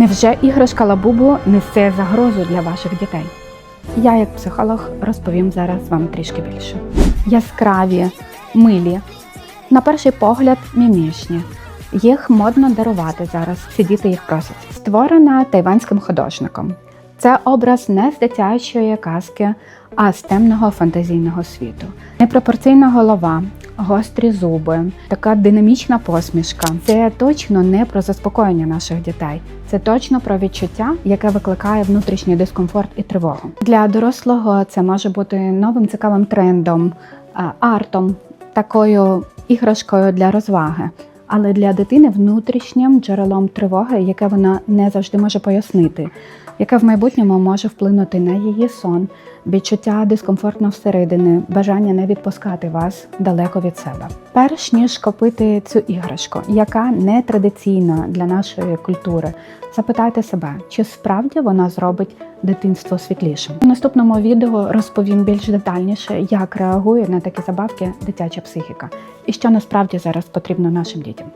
Невже іграшка Лабубу несе загрозу для ваших дітей? Я, як психолог, розповім зараз вам трішки більше. Яскраві, милі, на перший погляд, мімішні. Їх модно дарувати зараз, всі діти їх просять. Створена тайванським художником. Це образ не з дитячої казки, а з темного фантазійного світу. Непропорційна голова, гострі зуби, така динамічна посмішка. Це точно не про заспокоєння наших дітей. Це точно про відчуття, яке викликає внутрішній дискомфорт і тривогу. Для дорослого це може бути новим цікавим трендом, артом, такою іграшкою для розваги. Але для дитини внутрішнім джерелом тривоги, яке вона не завжди може пояснити, яке в майбутньому може вплинути на її сон, відчуття дискомфортно всередини, бажання не відпускати вас далеко від себе. Перш ніж купити цю іграшку, яка не традиційна для нашої культури, запитайте себе, чи справді вона зробить дитинство світлішим. У наступному відео розповім більш детальніше, як реагує на такі забавки дитяча психіка і що насправді зараз потрібно нашим дітям.